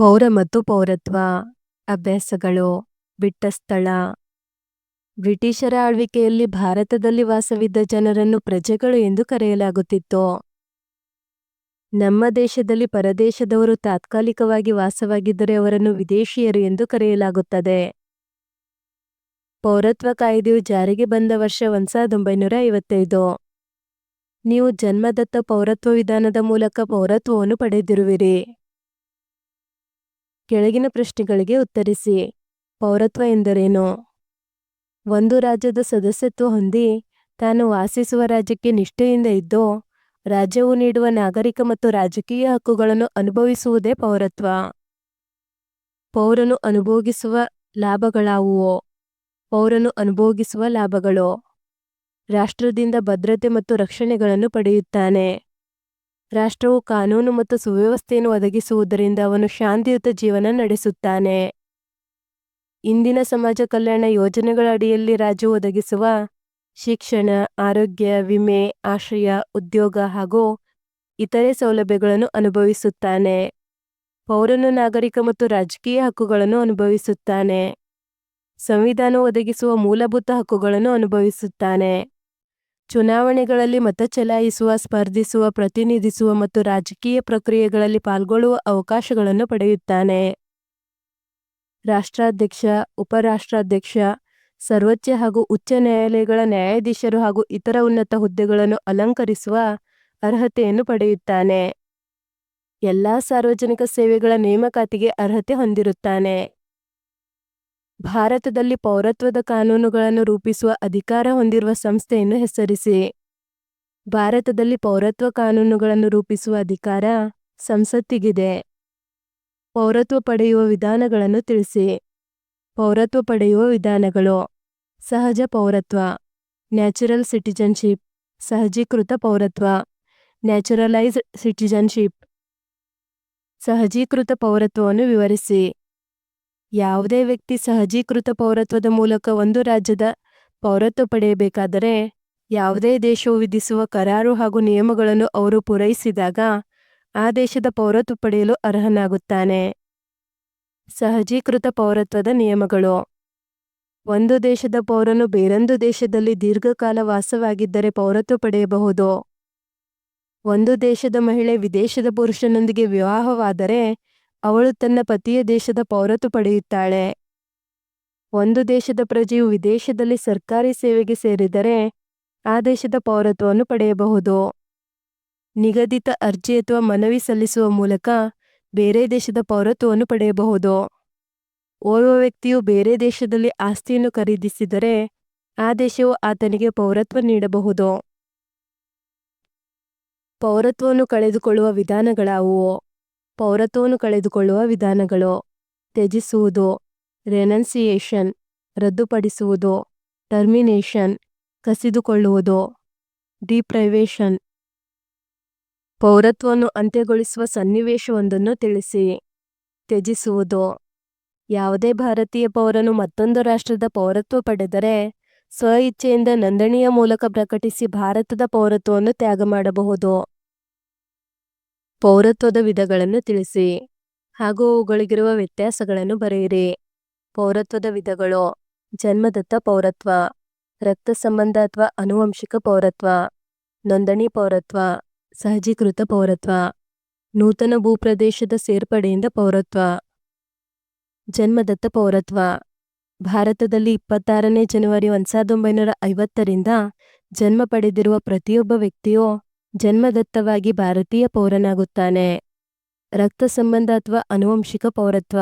ಪೌರ ಮತ್ತು ಪೌರತ್ವ ಅಭ್ಯಾಸಗಳು ಬಿಟ್ಟ ಸ್ಥಳ. ಬ್ರಿಟಿಷರ ಆಳ್ವಿಕೆಯಲ್ಲಿ ಭಾರತದಲ್ಲಿ ವಾಸವಿದ್ದ ಜನರನ್ನು ಪ್ರಜೆಗಳು ಎಂದು ಕರೆಯಲಾಗುತ್ತಿತ್ತು. ನಮ್ಮ ದೇಶದಲ್ಲಿ ಪರದೇಶದವರು ತಾತ್ಕಾಲಿಕವಾಗಿ ವಾಸವಾಗಿದ್ದರೆ ಅವರನ್ನು ವಿದೇಶಿಯರು ಎಂದು ಕರೆಯಲಾಗುತ್ತದೆ. ಪೌರತ್ವ ಕಾಯ್ದೆಯು ಜಾರಿಗೆ ಬಂದ ವರ್ಷ ಒಂದು ಸಾವಿರದ ಒಂಬೈನೂರ ಐವತ್ತೈದು ನೀವು ಜನ್ಮದತ್ತ ಪೌರತ್ವ ವಿಧಾನದ ಮೂಲಕ ಪೌರತ್ವವನ್ನು ಪಡೆದಿರುವಿರಿ. ಕೆಳಗಿನ ಪ್ರಶ್ನೆಗಳಿಗೆ ಉತ್ತರಿಸಿ. ಪೌರತ್ವ ಎಂದರೇನು? ಒಂದು ರಾಜ್ಯದ ಸದಸ್ಯತ್ವ ಹೊಂದಿ ತಾನು ವಾಸಿಸುವ ರಾಜ್ಯಕ್ಕೆ ನಿಷ್ಠೆಯಿಂದ ಇದ್ದು, ರಾಜ್ಯವು ನೀಡುವ ನಾಗರಿಕ ಮತ್ತು ರಾಜಕೀಯ ಹಕ್ಕುಗಳನ್ನು ಅನುಭವಿಸುವುದೇ ಪೌರತ್ವ. ಪೌರನು ಅನುಭೋಗಿಸುವ ಲಾಭಗಳಾವುವು? ಪೌರನು ಅನುಭೋಗಿಸುವ ಲಾಭಗಳು? ರಾಷ್ಟ್ರದಿಂದ ಭದ್ರತೆ ಮತ್ತು ರಕ್ಷಣೆಗಳನ್ನು ಪಡೆಯುತ್ತಾನೆ. ರಾಷ್ಟ್ರವು ಕಾನೂನು ಮತ್ತು ಸುವ್ಯವಸ್ಥೆಯನ್ನು ಒದಗಿಸುವುದರಿಂದ ಅವನು ಶಾಂತಿಯುತ ಜೀವನ ನಡೆಸುತ್ತಾನೆ. ಇಂದಿನ ಸಮಾಜ ಕಲ್ಯಾಣ ಯೋಜನೆಗಳ ಅಡಿಯಲ್ಲಿ ರಾಜ್ಯ ಒದಗಿಸುವ ಶಿಕ್ಷಣ, ಆರೋಗ್ಯ, ವಿಮೆ, ಆಶ್ರಯ, ಉದ್ಯೋಗ ಹಾಗೂ ಇತರೆ ಸೌಲಭ್ಯಗಳನ್ನು ಅನುಭವಿಸುತ್ತಾನೆ. ಪೌರನು ನಾಗರಿಕ ಮತ್ತು ರಾಜಕೀಯ ಹಕ್ಕುಗಳನ್ನು ಅನುಭವಿಸುತ್ತಾನೆ. ಸಂವಿಧಾನ ಒದಗಿಸುವ ಮೂಲಭೂತ ಹಕ್ಕುಗಳನ್ನು ಅನುಭವಿಸುತ್ತಾನೆ. ಚುನಾವಣೆಗಳಲ್ಲಿ ಮತ ಚಲಾಯಿಸುವ, ಸ್ಪರ್ಧಿಸುವ, ಪ್ರತಿನಿಧಿಸುವ ಮತ್ತು ರಾಜಕೀಯ ಪ್ರಕ್ರಿಯೆಗಳಲ್ಲಿ ಪಾಲ್ಗೊಳ್ಳುವ ಅವಕಾಶಗಳನ್ನು ಪಡೆಯುತ್ತಾನೆ. ರಾಷ್ಟ್ರಾಧ್ಯಕ್ಷ, ಉಪರಾಷ್ಟ್ರಾಧ್ಯಕ್ಷ, ಸರ್ವೋಚ್ಚ ಹಾಗೂ ಉಚ್ಚ ನ್ಯಾಯಾಲಯಗಳ ನ್ಯಾಯಾಧೀಶರು ಹಾಗೂ ಇತರ ಉನ್ನತ ಹುದ್ದೆಗಳನ್ನು ಅಲಂಕರಿಸುವ ಅರ್ಹತೆಯನ್ನು ಪಡೆಯುತ್ತಾನೆ. ಎಲ್ಲಾ ಸಾರ್ವಜನಿಕ ಸೇವೆಗಳ ನೇಮಕಾತಿಗೆ ಅರ್ಹತೆ ಹೊಂದಿರುತ್ತಾನೆ. ಭಾರತದಲ್ಲಿ ಪೌರತ್ವದ ಕಾನೂನುಗಳನ್ನು ರೂಪಿಸುವ ಅಧಿಕಾರ ಹೊಂದಿರುವ ಸಂಸ್ಥೆಯನ್ನು ಹೆಸರಿಸಿ. ಭಾರತದಲ್ಲಿ ಪೌರತ್ವ ಕಾನೂನುಗಳನ್ನು ರೂಪಿಸುವ ಅಧಿಕಾರ ಸಂಸತ್ತಿಗಿದೆ. ಪೌರತ್ವ ಪಡೆಯುವ ವಿಧಾನಗಳನ್ನು ತಿಳಿಸಿ. ಪೌರತ್ವ ಪಡೆಯುವ ವಿಧಾನಗಳು. ಸಹಜ ಪೌರತ್ವ. Natural citizenship. ಸಹಜೀಕೃತ ಪೌರತ್ವ. ನ್ಯಾಚುರಲೈಸ್ಡ್ ಸಿಟಿಜನ್ಶಿಪ್. ಸಹಜೀಕೃತ ಪೌರತ್ವವನ್ನು ವಿವರಿಸಿ. ಯಾವುದೇ ವ್ಯಕ್ತಿ ಸಹಜೀಕೃತ ಪೌರತ್ವದ ಮೂಲಕ ಒಂದು ರಾಜ್ಯದ ಪೌರತ್ವ ಪಡೆಯಬೇಕಾದರೆ ಯಾವುದೇ ದೇಶವು ವಿಧಿಸುವ ಕರಾರು ಹಾಗೂ ನಿಯಮಗಳನ್ನು ಅವರು ಪೂರೈಸಿದಾಗ ಆ ದೇಶದ ಪೌರತ್ವ ಪಡೆಯಲು ಅರ್ಹನಾಗುತ್ತಾನೆ. ಸಹಜೀಕೃತ ಪೌರತ್ವದ ನಿಯಮಗಳು. ಒಂದು ದೇಶದ ಪೌರನು ಬೇರೊಂದು ದೇಶದಲ್ಲಿ ದೀರ್ಘಕಾಲ ವಾಸವಾಗಿದ್ದರೆ ಪೌರತ್ವ ಪಡೆಯಬಹುದು. ಒಂದು ದೇಶದ ಮಹಿಳೆ ವಿದೇಶದ ಪುರುಷನೊಂದಿಗೆ ವಿವಾಹವಾದರೆ ಅವಳು ತನ್ನ ಪತಿಯ ದೇಶದ ಪೌರತ್ವ ಪಡೆಯುತ್ತಾಳೆ. ಒಂದು ದೇಶದ ಪ್ರಜೆಯು ವಿದೇಶದಲ್ಲಿ ಸರ್ಕಾರಿ ಸೇವೆಗೆ ಸೇರಿದರೆ ಆ ದೇಶದ ಪೌರತ್ವವನ್ನು ಪಡೆಯಬಹುದು. ನಿಗದಿತ ಅರ್ಜಿ ಅಥವಾ ಮನವಿ ಸಲ್ಲಿಸುವ ಮೂಲಕ ಬೇರೆ ದೇಶದ ಪೌರತ್ವವನ್ನು ಪಡೆಯಬಹುದು. ಓರ್ವ ವ್ಯಕ್ತಿಯು ಬೇರೆ ದೇಶದಲ್ಲಿ ಆಸ್ತಿಯನ್ನು ಖರೀದಿಸಿದರೆ ಆ ದೇಶವು ಆತನಿಗೆ ಪೌರತ್ವ ನೀಡಬಹುದು. ಪೌರತ್ವವನ್ನು ಕಳೆದುಕೊಳ್ಳುವ ವಿಧಾನಗಳಾವುವು? ಪೌರತ್ವವನ್ನು ಕಳೆದುಕೊಳ್ಳುವ ವಿಧಾನಗಳು. ತ್ಯಜಿಸುವುದು. ರೆನನ್ಸಿಯೇಷನ್. ರದ್ದುಪಡಿಸುವುದು. ಟರ್ಮಿನೇಷನ್. ಕಸಿದುಕೊಳ್ಳುವುದು. ಡಿಪ್ರೈವೇಷನ್. ಪೌರತ್ವವನ್ನು ಅಂತ್ಯಗೊಳಿಸುವ ಸನ್ನಿವೇಶವೊಂದನ್ನು ತಿಳಿಸಿ. ತ್ಯಜಿಸುವುದು. ಯಾವುದೇ ಭಾರತೀಯ ಪೌರನು ಮತ್ತೊಂದು ರಾಷ್ಟ್ರದ ಪೌರತ್ವ ಪಡೆದರೆ ಸ್ವ ಇಚ್ಛೆಯಿಂದ ನೋಂದಣಿಯ ಮೂಲಕ ಪ್ರಕಟಿಸಿ ಭಾರತದ ಪೌರತ್ವವನ್ನು ತ್ಯಾಗ ಮಾಡಬಹುದು. ಪೌರತ್ವದ ವಿಧಗಳನ್ನು ತಿಳಿಸಿ. ಹಾಗೂ ಅವುಗಳಿಗಿರುವ ವ್ಯತ್ಯಾಸಗಳನ್ನು ಬರೆಯಿರಿ. ಪೌರತ್ವದ ವಿಧಗಳು ಜನ್ಮದತ್ತ ಪೌರತ್ವ, ರಕ್ತ ಸಂಬಂಧ ಅಥವಾ ಅನುವಂಶಿಕ ಪೌರತ್ವ, ನೋಂದಣಿ ಪೌರತ್ವ, ಸಹಜೀಕೃತ ಪೌರತ್ವ, ನೂತನ ಭೂಪ್ರದೇಶದ ಸೇರ್ಪಡೆಯಿಂದ ಪೌರತ್ವ. ಜನ್ಮದತ್ತ ಪೌರತ್ವ, ಭಾರತದಲ್ಲಿ ಇಪ್ಪತ್ತಾರನೇ ಜನವರಿ ಒಂದು ಸಾವಿರದ ಒಂಬೈನೂರ ಐವತ್ತರಿಂದ ಜನ್ಮ ಪಡೆದಿರುವ ಪ್ರತಿಯೊಬ್ಬ ವ್ಯಕ್ತಿಯು ಜನ್ಮದತ್ತವಾಗಿ ಭಾರತೀಯ ಪೌರನಾಗುತ್ತಾನೆ. ರಕ್ತ ಸಂಬಂಧ ಅಥವಾ ಅನುವಂಶಿಕ ಪೌರತ್ವ.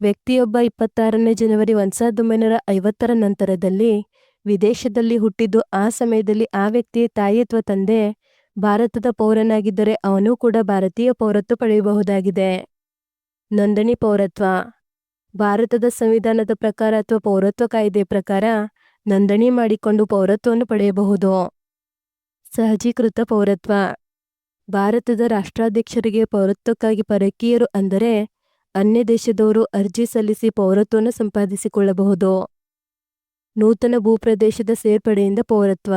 ವ್ಯಕ್ತಿಯೊಬ್ಬ ಇಪ್ಪತ್ತಾರನೇ ಜನವರಿ ಒಂದು ಸಾವಿರದ ಒಂಬೈನೂರ ಐವತ್ತರ ನಂತರದಲ್ಲಿ ವಿದೇಶದಲ್ಲಿ ಹುಟ್ಟಿದ್ದು, ಆ ಸಮಯದಲ್ಲಿ ಆ ವ್ಯಕ್ತಿಯ ತಾಯಿ ಅಥವಾ ತಂದೆ ಭಾರತದ ಪೌರನಾಗಿದ್ದರೆ ಅವನು ಕೂಡ ಭಾರತೀಯ ಪೌರತ್ವ ಪಡೆಯಬಹುದಾಗಿದೆ. ನೋಂದಣಿ ಪೌರತ್ವ. ಭಾರತದ ಸಂವಿಧಾನದ ಪ್ರಕಾರ ಅಥವಾ ಪೌರತ್ವ ಕಾಯ್ದೆ ಪ್ರಕಾರ ನೋಂದಣಿ ಮಾಡಿಕೊಂಡು ಪೌರತ್ವವನ್ನು ಪಡೆಯಬಹುದು. ಸಹಜೀಕೃತ ಪೌರತ್ವ. ಭಾರತದ ರಾಷ್ಟ್ರಾಧ್ಯಕ್ಷರಿಗೆ ಪೌರತ್ವಕ್ಕಾಗಿ ಪರಕೀಯರು ಅಂದರೆ ಅನ್ಯ ದೇಶದವರು ಅರ್ಜಿ ಸಲ್ಲಿಸಿ ಪೌರತ್ವವನ್ನು ಸಂಪಾದಿಸಿಕೊಳ್ಳಬಹುದು. ನೂತನ ಭೂಪ್ರದೇಶದ ಸೇರ್ಪಡೆಯಿಂದ ಪೌರತ್ವ.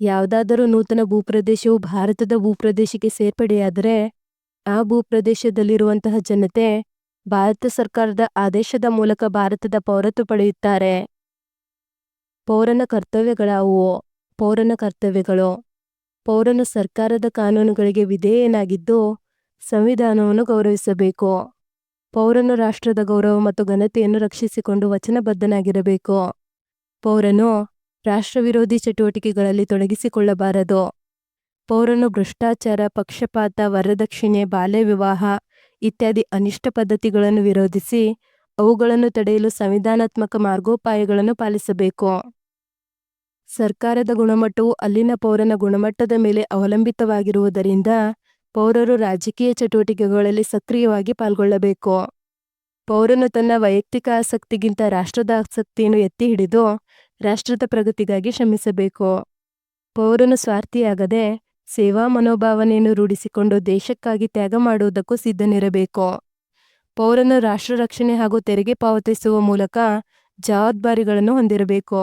ಯಾವುದಾದರೂ ನೂತನ ಭೂಪ್ರದೇಶವು ಭಾರತದ ಭೂಪ್ರದೇಶಕ್ಕೆ ಸೇರ್ಪಡೆಯಾದರೆ ಆ ಭೂಪ್ರದೇಶದಲ್ಲಿರುವಂತಹ ಜನತೆ ಭಾರತ ಸರ್ಕಾರದ ಆದೇಶದ ಮೂಲಕ ಭಾರತದ ಪೌರತ್ವ ಪಡೆಯುತ್ತಾರೆ. ಪೌರನ ಕರ್ತವ್ಯಗಳಾವುವು ಪೌರನ ಕರ್ತವ್ಯಗಳು, ಪೌರನು ಸರ್ಕಾರದ ಕಾನೂನುಗಳಿಗೆ ವಿಧೇಯನಾಗಿದ್ದು ಸಂವಿಧಾನವನ್ನು ಗೌರವಿಸಬೇಕು. ಪೌರನು ರಾಷ್ಟ್ರದ ಗೌರವ ಮತ್ತು ಘನತೆಯನ್ನು ರಕ್ಷಿಸಿಕೊಂಡು ವಚನಬದ್ಧನಾಗಿರಬೇಕು. ಪೌರನು ರಾಷ್ಟ್ರವಿರೋಧಿ ಚಟುವಟಿಕೆಗಳಲ್ಲಿ ತೊಡಗಿಸಿಕೊಳ್ಳಬಾರದು. ಪೌರನು ಭ್ರಷ್ಟಾಚಾರ, ಪಕ್ಷಪಾತ, ವರದಕ್ಷಿಣೆ ಬಾಲ್ಯ ವಿವಾಹ ಇತ್ಯಾದಿ ಅನಿಷ್ಟ ಪದ್ಧತಿಗಳನ್ನು ವಿರೋಧಿಸಿ ಅವುಗಳನ್ನು ತಡೆಯಲು ಸಂವಿಧಾನಾತ್ಮಕ ಮಾರ್ಗೋಪಾಯಗಳನ್ನು ಪಾಲಿಸಬೇಕು. ಸರ್ಕಾರದ ಗುಣಮಟ್ಟವು ಅಲ್ಲಿನ ಪೌರನ ಗುಣಮಟ್ಟದ ಮೇಲೆ ಅವಲಂಬಿತವಾಗಿರುವುದರಿಂದ ಪೌರರು ರಾಜಕೀಯ ಚಟುವಟಿಕೆಗಳಲ್ಲಿ ಸಕ್ರಿಯವಾಗಿ ಪಾಲ್ಗೊಳ್ಳಬೇಕು. ಪೌರನು ತನ್ನ ವೈಯಕ್ತಿಕ ಆಸಕ್ತಿಗಿಂತ ರಾಷ್ಟ್ರದ ಆಸಕ್ತಿಯನ್ನು ಎತ್ತಿ ಹಿಡಿದು ರಾಷ್ಟ್ರದ ಪ್ರಗತಿಗಾಗಿ ಶ್ರಮಿಸಬೇಕು. ಪೌರನು ಸ್ವಾರ್ಥಿಯಾಗದೆ ಸೇವಾ ಮನೋಭಾವನೆಯನ್ನು ರೂಢಿಸಿಕೊಂಡು ದೇಶಕ್ಕಾಗಿ ತ್ಯಾಗ ಮಾಡುವುದಕ್ಕೂ ಸಿದ್ಧನಿರಬೇಕು. ಪೌರನು ರಾಷ್ಟ್ರ ರಕ್ಷಣೆ ಹಾಗೂ ತೆರಿಗೆ ಪಾವತಿಸುವ ಮೂಲಕ ಜವಾಬ್ದಾರಿಗಳನ್ನು ಹೊಂದಿರಬೇಕು.